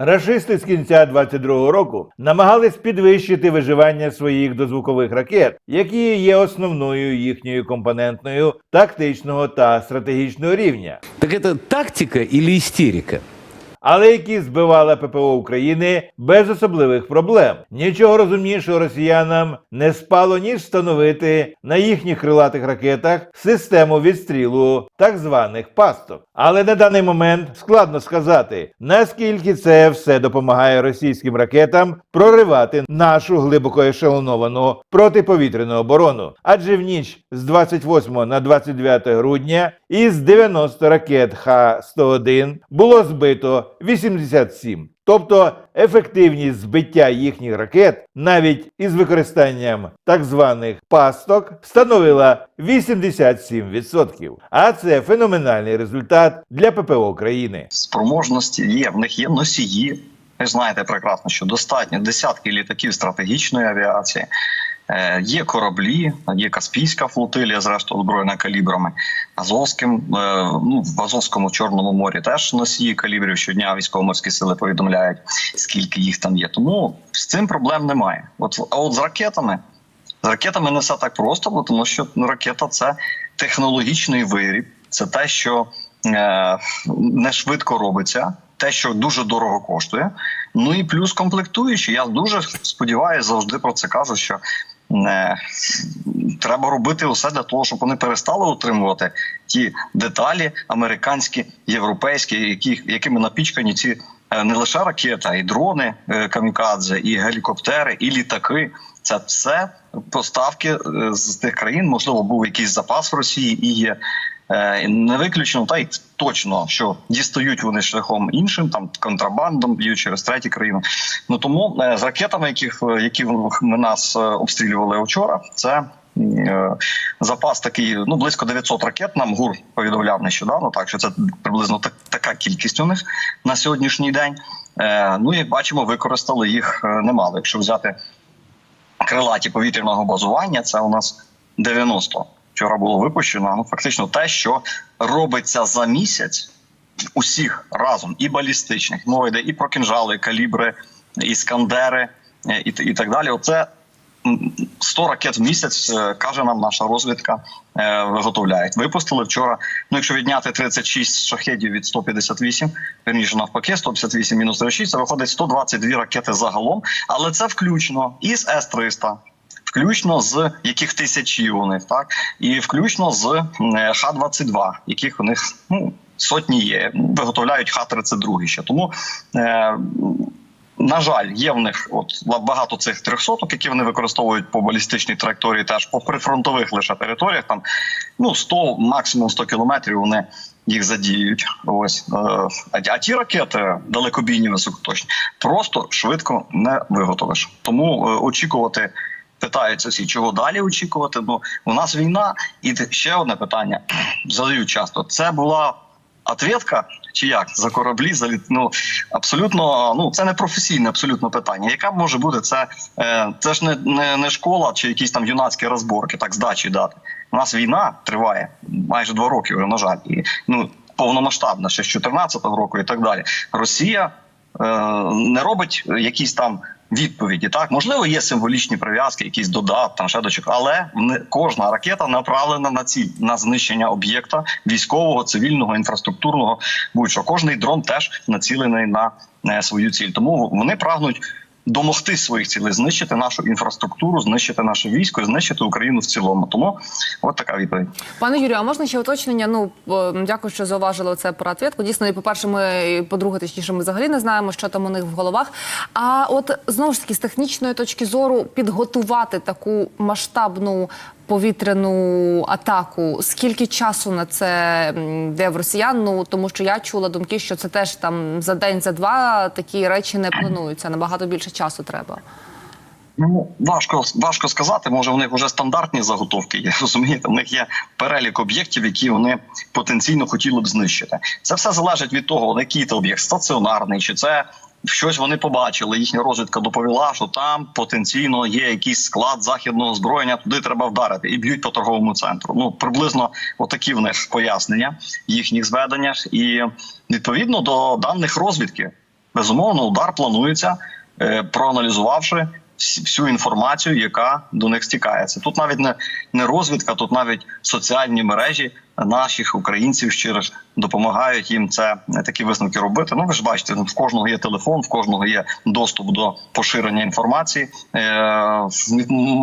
Рашисти з кінця 22-го року намагались підвищити виживання своїх дозвукових ракет, які є основною їхньою компонентною тактичного та стратегічного рівня. Так це тактика і истерика? Але які збивала ППО України без особливих проблем. Нічого розумнішого росіянам не спало ніж встановити на їхніх крилатих ракетах систему відстрілу так званих пасток. Але на даний момент складно сказати, наскільки це все допомагає російським ракетам проривати нашу глибоко ешелоновану протиповітряну оборону. Адже в ніч з 28 на 29 грудня із 90 ракет Х-101 було збито 87. Тобто ефективність збиття їхніх ракет навіть із використанням так званих пасток становила 87%. А це феноменальний результат для ППО країни. спроможності є. В них є носії. Ви знаєте прекрасно, що достатньо десятки літаків стратегічної авіації. Е, Є кораблі, є Каспійська флотилія, зрештою озброєна калібрами. Азовським, е, ну в Азовському Чорному морі теж носії калібрів щодня військово-морські сили повідомляють, скільки їх там є. Тому з цим проблем немає. От а от з ракетами, з ракетами не все так просто, бо тому що ну, ракета це технологічний виріб, це те, що е, не швидко робиться, те, що дуже дорого коштує. Ну і плюс комплектуючі. Я дуже сподіваюся, завжди про це кажу, що треба робити усе для того, щоб вони перестали отримувати ті деталі американські, європейські, які, якими напічкані ці е, не лише ракета, і дрони е, камікадзе, і гелікоптери, і літаки. Це все поставки е, з тих країн. Можливо, був якийсь запас в Росії і є. Е, Не виключено, та й точно, що дістають вони шляхом іншим, там контрабандом б'ють через треті країни. Ну тому е, з ракетами, яких е, які ми нас обстрілювали вчора, це запас такий, ну близько 900 ракет. Нам ГУР повідомляв нещодавно. Так що це приблизно так, така кількість у них на сьогоднішній день. Ну і бачимо, використали їх немало. Якщо взяти крилаті повітряного базування, це у нас 90 вчора було випущено. Ну фактично те, що робиться за місяць усіх разом, і балістичних мова йде і про кінжали, і калібри, іскандери е, і, і так далі. Оце 100 ракет в місяць е, каже нам наша розвідка. е, Виготовляють. Випустили вчора. Ну, якщо відняти 36 шахедів від 158, верніше навпаки, 158 мінус 36, це виходить 122 ракети загалом. Але це включно із С-300, включно з яких тисячі у них, так і включно з е, Х-22, яких у них ну сотні є. Виготовляють Х-32 ще. Тому е, на жаль, є в них от багато цих трьохсоток, які вони використовують по балістичній траєкторії, теж по прифронтових лише територіях. Там ну 100, максимум 100 кілометрів вони їх задіють. Ось е, а, а ті ракети далекобійні високоточні просто швидко не виготовиш. Тому е, очікувати. Питаються всі, чого далі очікувати. Ну у нас війна, і ще одне питання задають часто. Це була ответка чи як за кораблі за літ- ну, абсолютно ну це не професійне абсолютно питання. Яка може бути це? Е, це ж не, не, не школа чи якісь там юнацькі розборки, так здачі дати. У нас війна триває майже два роки, вже, на жаль, і ну повномасштабна ще з 14 року і так далі. Росія е, не робить якісь там. Відповіді так можливо є символічні прив'язки, якісь додат, там ще дочок, але кожна ракета направлена на ціль на знищення об'єкта військового, цивільного, інфраструктурного. Будь-що кожний дрон теж націлений на е, свою ціль. Тому вони прагнуть домогти своїх цілей, знищити нашу інфраструктуру, знищити наше військо, знищити Україну в цілому. Тому от така відповідь. Пане Юрію, а можна ще уточнення? Ну дякую, що зауважили це про ответку. Дійсно, і по-перше, ми і по-друге, точніше, ми взагалі не знаємо, що там у них в головах. А от знову ж таки, з технічної точки зору, підготувати таку масштабну повітряну атаку. Скільки часу на це м, йде в росіян? Ну тому що я чула думки, що це теж там за день, за два такі речі не плануються. Набагато більше часу треба. Ну важко важко сказати. Може, у них вже стандартні заготовки є. Розумієте, у них є перелік об'єктів, які вони потенційно хотіли б знищити. Це все залежить від того, який це об'єкт стаціонарний, чи це щось вони побачили. Їхня розвідка доповіла, що там потенційно є якийсь склад західного зброєння. Туди треба вдарити і б'ють по торговому центру. Ну приблизно отакі в них пояснення їхніх зведеннях, і відповідно до даних розвідки. безумовно, удар планується, е, проаналізувавши всю інформацію, яка до них стікається. Тут навіть не, не розвідка, тут навіть соціальні мережі наших українців щиро допомагають їм це е, такі висновки робити. Ну ви ж бачите, в кожного є телефон, в кожного є доступ до поширення інформації. Е,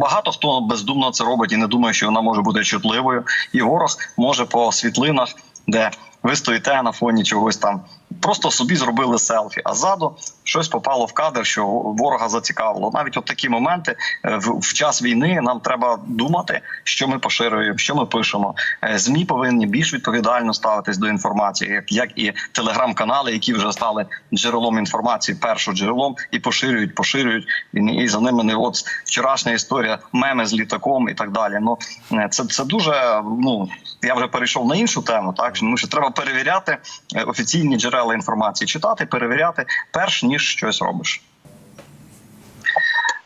багато хто бездумно це робить і не думає, що вона може бути чутливою. І ворог може по світлинах, де ви стоїте на фоні чогось там. Просто собі зробили селфі, а ззаду щось попало в кадр, що ворога зацікавило. Навіть от такі моменти е, в, час війни нам треба думати, що ми поширюємо, що ми пишемо. Е, Змі повинні більш відповідально ставитись до інформації, як, як і телеграм-канали, які вже стали джерелом інформації, першим джерелом, і поширюють, поширюють. І, і за ними не от вчорашня історія, меми з літаком і так далі. Ну е, це, це дуже ну я вже перейшов на іншу тему. Так тому що треба перевіряти е, офіційні джерела інформації, читати, перевіряти, перш ніж щось робиш.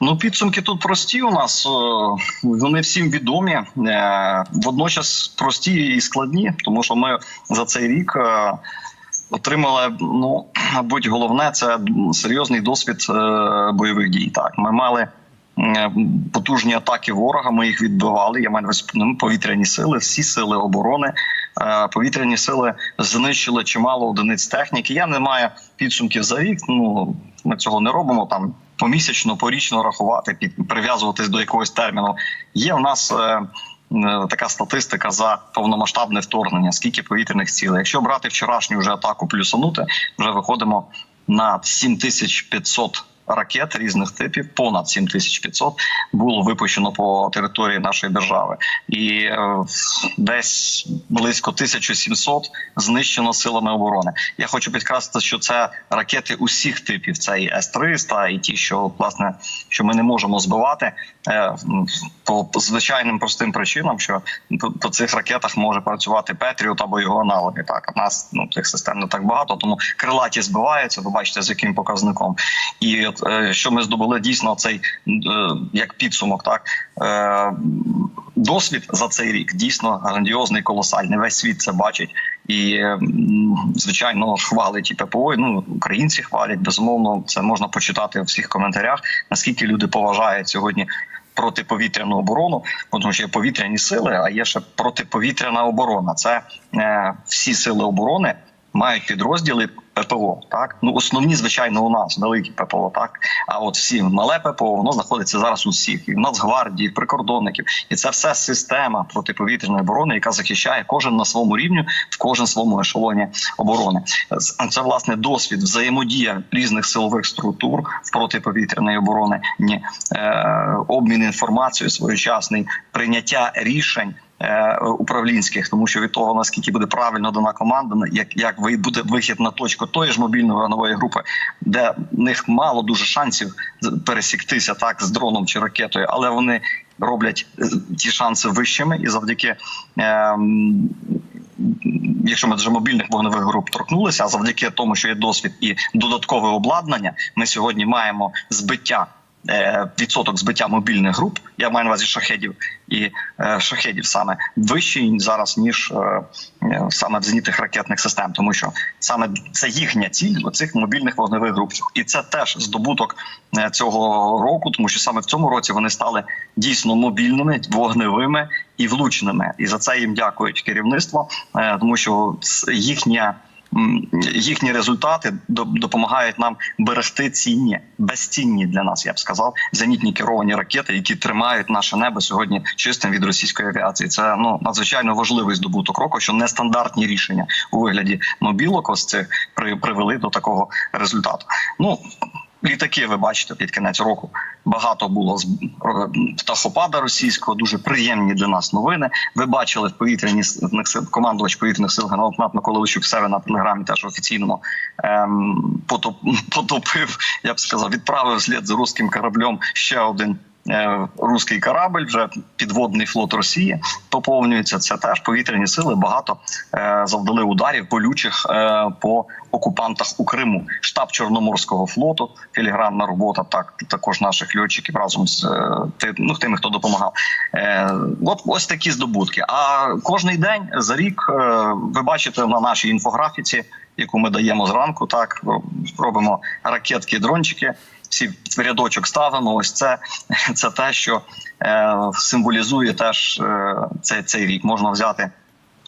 Ну, підсумки тут прості у нас. е, Вони всім відомі, е, водночас прості і складні, тому що ми за цей рік отримали. Ну, мабуть, головне це серйозний досвід бойових дій. Так, ми мали. Потужні атаки ворога, ми їх відбивали. Я маю повітряні сили, всі сили оборони. Е, Повітряні сили знищили чимало одиниць техніки. Я не маю підсумків за рік. Ну ми цього не робимо там помісячно, порічно рахувати, під прив'язуватись до якогось терміну. Є в нас. е, е, Така статистика за повномасштабне вторгнення. Скільки повітряних цілей? Якщо брати вчорашню вже атаку плюсанути, вже виходимо на 7500 ракет різних типів, понад 7500 було випущено по території нашої держави, і е, десь близько 1700 знищено силами оборони. Я хочу підкреслити, що це ракети усіх типів. Це і С-300, і ті, що власне що ми не можемо збивати е, по звичайним простим причинам, що по, цих ракетах може працювати Петріот або його аналоги. Так в нас ну цих систем не так багато, тому крилаті збиваються. Ви бачите, з яким показником. І от, е, що ми здобули дійсно цей е, як підсумок, так е, досвід за цей рік дійсно грандіозний, колосальний. Весь світ це бачить. І звичайно хвалить і ППО. Ну українці хвалять. Безумовно, це можна почитати у всіх коментарях. Наскільки люди поважають сьогодні протиповітряну оборону, тому що є повітряні сили, а є ще протиповітряна оборона. Це е, всі сили оборони мають підрозділи ППО. Так ну основні, звичайно, у нас великі ППО. Так а от всі мале ППО воно знаходиться зараз у всіх і в Нацгвардії, і в прикордонників, і це все система протиповітряної оборони, яка захищає кожен на своєму рівні, в кожен своєму ешелоні оборони. Це власне досвід взаємодія різних силових структур в протиповітряної оборони, е, обмін інформацією своєчасний прийняття рішень. Е, Управлінських, тому що від того наскільки буде правильно дана команда, як як буде вихід на точку тої ж мобільної вогневої групи, де в них мало дуже шансів пересіктися так з дроном чи ракетою, але вони роблять е, ті шанси вищими і завдяки. ем, Якщо ми вже мобільних вогневих груп торкнулися, а завдяки тому, що є досвід і додаткове обладнання, ми сьогодні маємо збиття е, відсоток збиття мобільних груп. Я маю на увазі шахедів і е, шахедів саме вищий зараз ніж е, е, саме в зенітних ракетних систем, тому що саме це їхня ціль цих мобільних вогневих груп. І це теж здобуток е, цього року, тому що саме в цьому році вони стали дійсно мобільними, вогневими і влучними. І за це їм дякують керівництво, е, тому що їхня. Їхні результати до- допомагають нам берегти цінні, безцінні для нас, я б сказав, зенітні керовані ракети, які тримають наше небо сьогодні чистим від російської авіації. Це ну надзвичайно важливий здобуток року, що нестандартні рішення у вигляді мобілок ось цих привели до такого результату. Ну літаки, ви бачите, під кінець року багато було птахопада російського. Дуже приємні для нас новини. Ви бачили в повітряні командувач повітряних сил генерал-лейтенант Микола Лищук себе на телеграмі, теж офіційному ем, потоп, потопив. Я б сказав, відправив слід за руським кораблем ще один е, руський корабль, вже підводний флот Росії поповнюється. Це теж повітряні сили багато е, завдали ударів болючих е, по окупантах у Криму. Штаб Чорноморського флоту, філігранна робота, так також наших льотчиків разом з е, ну, тими, хто допомагав. Е, от ось такі здобутки. А кожний день за рік е, ви бачите на нашій інфографіці, яку ми даємо зранку. Так робимо ракетки, дрончики. Всі в рядочок ставимо. Ось це, це те, що е, символізує теж е, цей, цей рік. Можна взяти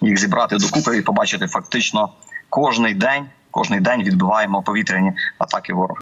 їх зібрати докупи і побачити фактично кожний день. Кожний день відбиваємо повітряні атаки ворога.